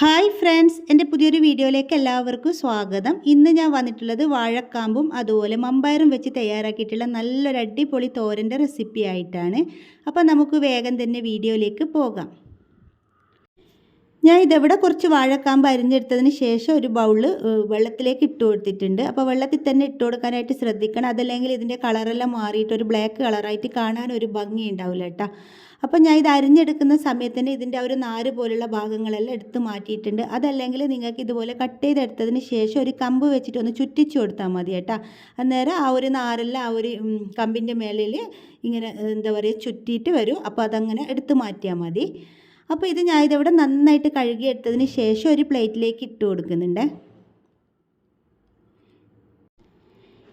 Hi friends എന്റെ പുതിയൊരു വീഡിയോയിലേക്ക് എല്ലാവർക്കും സ്വാഗതം. ഇന്ന് ഞാൻ വന്നിട്ടുള്ളത് വാഴക്കാമ്പും അതുപോലെ മമ്പയറും വെച്ച് തയ്യാറാക്കിയിട്ടുള്ള നല്ലൊരു അടിപൊളി തോരന്റെ റെസിപ്പി ആയിട്ടാണ്. അപ്പോൾ നമുക്ക് വേഗം തന്നെ വീഡിയോയിലേക്ക് പോകാം. ഞാൻ ഇതെവിടെ കുറച്ച് വാഴക്കാമ്പ് അരിഞ്ഞെടുത്തതിന് ശേഷം ഒരു ബൗൾ വെള്ളത്തിലേക്ക് ഇട്ട് കൊടുത്തിട്ടുണ്ട്. അപ്പോൾ വെള്ളത്തിൽ തന്നെ ഇട്ട് കൊടുക്കാനായിട്ട് ശ്രദ്ധിക്കണം. അതല്ലെങ്കിൽ ഇതിന്റെ കളറെല്ലാം മാറിയിട്ട് ഒരു ബ്ലാക്ക് കളറായിട്ട് കാണാൻ ഒരു ഭംഗി ഉണ്ടാവില്ല കേട്ടോ. അപ്പോൾ ഞാൻ ഇത് അരിഞ്ഞെടുക്കുന്ന സമയത്ത് തന്നെ ഇതിന്റെ ഒരു നാര് പോലുള്ള ഭാഗങ്ങളെല്ലാം എടുത്ത് മാറ്റിയിട്ടുണ്ട്. അതല്ലെങ്കിൽ നിങ്ങൾക്ക് ഇതുപോലെ കട്ട് ചെയ്തെടുത്തതിന് ശേഷം ഒരു കമ്പ് വെച്ചിട്ട് ഒന്ന് ചുറ്റിച്ചു കൊടുത്താൽ മതി കേട്ടോ. അന്നേരം ആ ഒരു നാരെല്ലാം ആ ഒരു കമ്പിന്റെ മേളിൽ ഇങ്ങനെ എന്താ പറയുക ചുറ്റിയിട്ട് വരും. അപ്പോൾ അതങ്ങനെ എടുത്ത് മാറ്റിയാൽ മതി. അപ്പോൾ ഇത് ഞാൻ ഇതിവിടെ നന്നായിട്ട് കഴുകി കഴുകിയെടുത്തതിന് ശേഷം ഒരു പ്ലേറ്റിലേക്ക് ഇട്ട് കൊടുക്കുന്നുണ്ട്.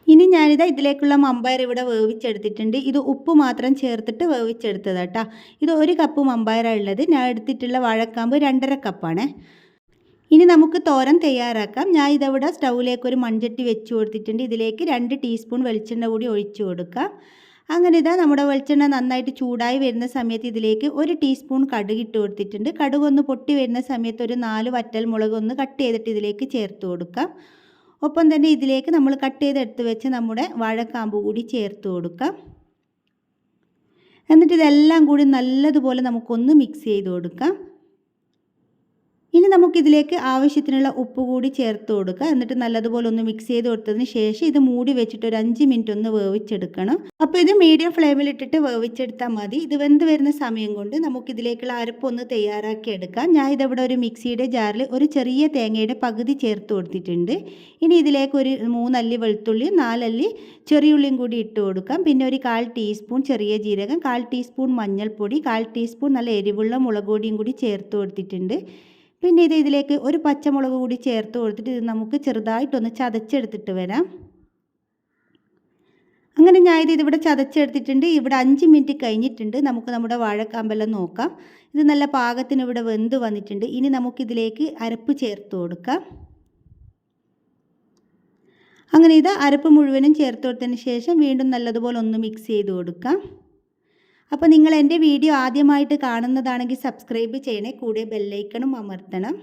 ഇനി ഞാനിത് ഇതിലേക്കുള്ള മമ്പയർ ഇവിടെ വേവിച്ചെടുത്തിട്ടുണ്ട്. ഇത് ഉപ്പ് മാത്രം ചേർത്തിട്ട് വേവിച്ചെടുത്തത് കേട്ടോ ഇത് ഒരു കപ്പ് മമ്പയറാണ് ഉള്ളത്. ഞാൻ എടുത്തിട്ടുള്ള വാഴക്കാമ്പ് രണ്ടര കപ്പാണ്. ഇനി നമുക്ക് തോരൻ തയ്യാറാക്കാം. ഞാൻ ഇതവിടെ സ്റ്റൗവിലേക്ക് ഒരു മൺചട്ടി വെച്ച് കൊടുത്തിട്ടുണ്ട്. ഇതിലേക്ക് രണ്ട് ടീസ്പൂൺ വെളിച്ചെണ്ണ കൂടി ഒഴിച്ചു കൊടുക്കാം. അങ്ങനെ ഇതാ നമ്മുടെ വെളിച്ചെണ്ണ നന്നായിട്ട് ചൂടായി വരുന്ന സമയത്ത് ഇതിലേക്ക് ഒരു ടീസ്പൂൺ കടുക് ഇട്ട് കൊടുത്തിട്ടുണ്ട്. കടുക് ഒന്ന് പൊട്ടി വരുന്ന സമയത്ത് ഒരു നാല് വറ്റൽ മുളക് ഒന്ന് കട്ട് ചെയ്തിട്ട് ഇതിലേക്ക് ചേർത്ത് കൊടുക്കാം. ഒപ്പം തന്നെ ഇതിലേക്ക് നമ്മൾ കട്ട് ചെയ്തെടുത്ത് വെച്ച് നമ്മുടെ വാഴക്കാമ്പ് കൂടി ചേർത്ത് കൊടുക്കാം. എന്നിട്ട് ഇതെല്ലാം കൂടി നല്ലതുപോലെ നമുക്കൊന്ന് മിക്സ് ചെയ്ത് കൊടുക്കാം. ഇനി നമുക്കിതിലേക്ക് ആവശ്യത്തിനുള്ള ഉപ്പ് കൂടി ചേർത്ത് കൊടുക്കുക. എന്നിട്ട് നല്ലതുപോലെ ഒന്ന് മിക്സ് ചെയ്ത് കൊടുത്തതിന് ശേഷം ഇത് മൂടി വെച്ചിട്ട് ഒരു അഞ്ച് മിനിറ്റ് ഒന്ന് വേവിച്ചെടുക്കണം. അപ്പോൾ ഇത് മീഡിയം ഫ്ലെയിമിൽ ഇട്ടിട്ട് വേവിച്ചെടുത്താൽ മതി. ഇത് വെന്ത് വരുന്ന സമയം കൊണ്ട് നമുക്കിതിലേക്കുള്ള അരപ്പൊന്ന് തയ്യാറാക്കി എടുക്കാം. ഞാൻ ഇതവിടെ ഒരു മിക്സിയുടെ ജാറിൽ ഒരു ചെറിയ തേങ്ങയുടെ പകുതി ചേർത്ത് കൊടുത്തിട്ടുണ്ട്. ഇനി ഇതിലേക്ക് ഒരു മൂന്നല്ലി വെളുത്തുള്ളി നാലല്ലി ചെറിയുള്ളിയും കൂടി ഇട്ട് കൊടുക്കാം. പിന്നെ ഒരു കാൽ ടീസ്പൂൺ ചെറിയ ജീരകം കാൽ ടീസ്പൂൺ മഞ്ഞൾപ്പൊടി കാൽ ടീസ്പൂൺ നല്ല എരിവുള്ള മുളക് കൂടി ചേർത്ത് കൊടുത്തിട്ടുണ്ട്. പിന്നെ ഇത് ഇതിലേക്ക് ഒരു പച്ചമുളക് കൂടി ചേർത്ത് കൊടുത്തിട്ട് ഇത് നമുക്ക് ചെറുതായിട്ടൊന്ന് ചതച്ചെടുത്തിട്ട് വരാം. അങ്ങനെ ഞാൻ ഇത് ഇവിടെ ചതച്ചെടുത്തിട്ടുണ്ട്. ഇവിടെ അഞ്ച് മിനിറ്റ് കഴിഞ്ഞിട്ടുണ്ട്. നമുക്ക് നമ്മുടെ വാഴക്കാമ്പെല്ലാം നോക്കാം. ഇത് നല്ല പാകത്തിന് ഇവിടെ വെന്ത് വന്നിട്ടുണ്ട്. ഇനി നമുക്കിതിലേക്ക് അരപ്പ് ചേർത്ത് കൊടുക്കാം. അങ്ങനെ ഇത് അരപ്പ് മുഴുവനും ചേർത്ത് കൊടുത്തതിന് ശേഷം വീണ്ടും നല്ലതുപോലെ ഒന്ന് മിക്സ് ചെയ്ത് കൊടുക്കാം. അപ്പോൾ നിങ്ങൾ എന്റെ വീഡിയോ ആദ്യമായിട്ട് കാണുന്നതാണെങ്കിൽ സബ്സ്ക്രൈബ് ചെയ്യണേ കൂടെ ബെല്ലൈക്കണും അമർത്തണം.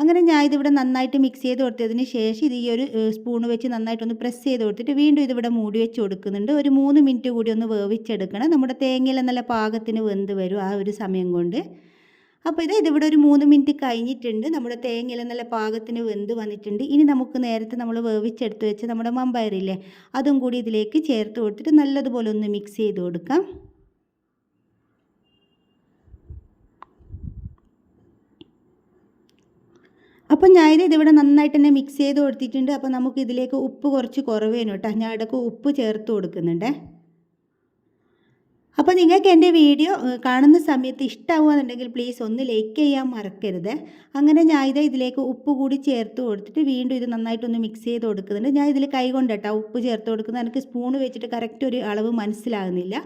അങ്ങനെ ഞാൻ ഇതിവിടെ നന്നായിട്ട് മിക്സ് ചെയ്ത് കൊടുത്തതിന് ശേഷം ഇത് ഈ ഒരു സ്പൂൺ വെച്ച് നന്നായിട്ടൊന്ന് പ്രസ് ചെയ്ത് കൊടുത്തിട്ട് വീണ്ടും ഇതിവിടെ മൂടി വെച്ച് കൊടുക്കുന്നുണ്ട്. ഒരു മൂന്ന് മിനിറ്റ് കൂടി ഒന്ന് വേവിച്ചെടുക്കണം. നമ്മുടെ തേങ്ങയിൽ നല്ല പാകത്തിന് വെന്ത് വരും ആ ഒരു സമയം കൊണ്ട്. അപ്പോൾ ഇത് ഇതിവിടെ ഒരു മൂന്ന് മിനിറ്റ് കഴിഞ്ഞിട്ടുണ്ട്. നമ്മുടെ തേങ്ങയിൽ നല്ല പാകത്തിന് വെന്ത് വന്നിട്ടുണ്ട്. ഇനി നമുക്ക് നേരത്തെ നമ്മൾ വേവിച്ചെടുത്ത് വെച്ച് നമ്മുടെ മമ്പയറില്ലേ അതും കൂടി ഇതിലേക്ക് ചേർത്ത് കൊടുത്തിട്ട് നല്ലതുപോലെ ഒന്ന് മിക്സ് ചെയ്ത് കൊടുക്കാം. അപ്പോൾ ഞാൻ ഇതിവിടെ നന്നായിട്ട് തന്നെ മിക്സ് ചെയ്ത് കൊടുത്തിട്ടുണ്ട്. അപ്പോൾ നമുക്ക് ഇതിലേക്ക് ഉപ്പ് കുറച്ച് കുറവേനു കേട്ടോ. ഞാൻ ഇടയ്ക്ക് ഉപ്പ് ചേർത്ത് കൊടുക്കുന്നുണ്ട്. അപ്പോൾ നിങ്ങൾക്ക് എന്റെ വീഡിയോ കാണുന്ന സമയത്ത് ഇഷ്ടമാവുകയെന്നുണ്ടെങ്കിൽ പ്ലീസ് ഒന്ന് ലൈക്ക് ചെയ്യാൻ മറക്കരുത്. അങ്ങനെ ഞാൻ ഇത് ഇതിലേക്ക് ഉപ്പ് കൂടി ചേർത്ത് കൊടുത്തിട്ട് വീണ്ടും ഇത് നന്നായിട്ടൊന്ന് മിക്സ് ചെയ്ത് കൊടുക്കുന്നുണ്ട്. ഞാൻ ഇതിൽ കൈ കൊണ്ടിട്ടാ ഉപ്പ് ചേർത്ത് കൊടുക്കുന്നത്. എനിക്ക് സ്പൂൺ വെച്ചിട്ട് കറക്റ്റ് ഒരു അളവ് മനസ്സിലാകുന്നില്ല.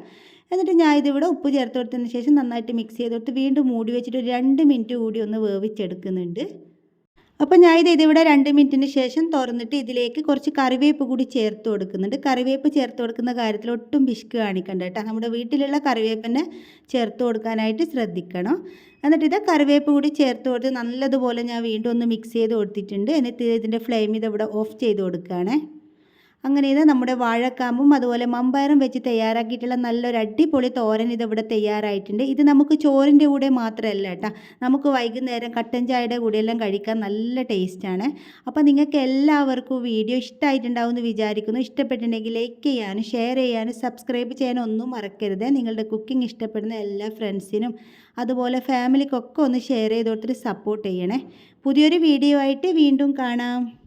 എന്നിട്ട് ഞാൻ ഇതിവിടെ ഉപ്പ് ചേർത്ത് കൊടുത്തതിന് ശേഷം നന്നായിട്ട് മിക്സ് ചെയ്ത് കൊടുത്ത് വീണ്ടും മൂടി വെച്ചിട്ട് ഒരു രണ്ട് മിനിറ്റ് കൂടി ഒന്ന് വേവിച്ചെടുക്കുന്നുണ്ട്. അപ്പോൾ ഞാൻ ഇത് ഇതിവിടെ രണ്ട് മിനിറ്റിന് ശേഷം തുറന്നിട്ട് ഇതിലേക്ക് കുറച്ച് കറിവേപ്പ് കൂടി ചേർത്ത് കൊടുക്കുന്നുണ്ട്. കറിവേപ്പ് ചേർത്ത് കൊടുക്കുന്ന കാര്യത്തിൽ ഒട്ടും പിശുക്ക് കാണിക്കണ്ട കേട്ടോ. നമ്മുടെ വീട്ടിലുള്ള കറിവേപ്പിനെ ചേർത്ത് കൊടുക്കാനായിട്ട് ശ്രദ്ധിക്കണം. എന്നിട്ട് ഇത് കറിവേപ്പ് കൂടി ചേർത്ത് കൊടുത്ത് നല്ലതുപോലെ ഞാൻ വീണ്ടും ഒന്ന് മിക്സ് ചെയ്ത് കൊടുത്തിട്ടുണ്ട്. എന്നിട്ട് ഇതിന്റെ ഫ്ലെയിം ഇതിവിടെ ഓഫ് ചെയ്ത് കൊടുക്കുകയാണേ. അങ്ങനെ ഇത് നമ്മുടെ വാഴക്കാമ്പും അതുപോലെ മമ്പയറും വെച്ച് തയ്യാറാക്കിയിട്ടുള്ള നല്ലൊരു അടിപൊളി തോരൻ ഇത് ഇതിവിടെ തയ്യാറായിട്ടുണ്ട്. ഇത് നമുക്ക് ചോറിന്റെ കൂടെ മാത്രമല്ല കേട്ടോ. നമുക്ക് വൈകുന്നേരം കട്ടൻ ചായയുടെ കൂടെയെല്ലാം കഴിക്കാൻ നല്ല ടേസ്റ്റാണ് അപ്പോൾ നിങ്ങൾക്ക് എല്ലാവർക്കും വീഡിയോ ഇഷ്ടമായിട്ടുണ്ടാവും എന്ന് വിചാരിക്കുന്നു. ഇഷ്ടപ്പെട്ടിട്ടുണ്ടെങ്കിൽ ലൈക്ക് ചെയ്യാനും ഷെയർ ചെയ്യാനും സബ്സ്ക്രൈബ് ചെയ്യാനും ഒന്നും മറക്കരുത്. നിങ്ങളുടെ കുക്കിംഗ് ഇഷ്ടപ്പെടുന്ന എല്ലാ ഫ്രണ്ട്സിനും അതുപോലെ ഫാമിലിക്കൊക്കെ ഒന്ന് ഷെയർ ചെയ്ത് സപ്പോർട്ട് ചെയ്യണേ. പുതിയൊരു വീഡിയോ ആയിട്ട് വീണ്ടും കാണാം.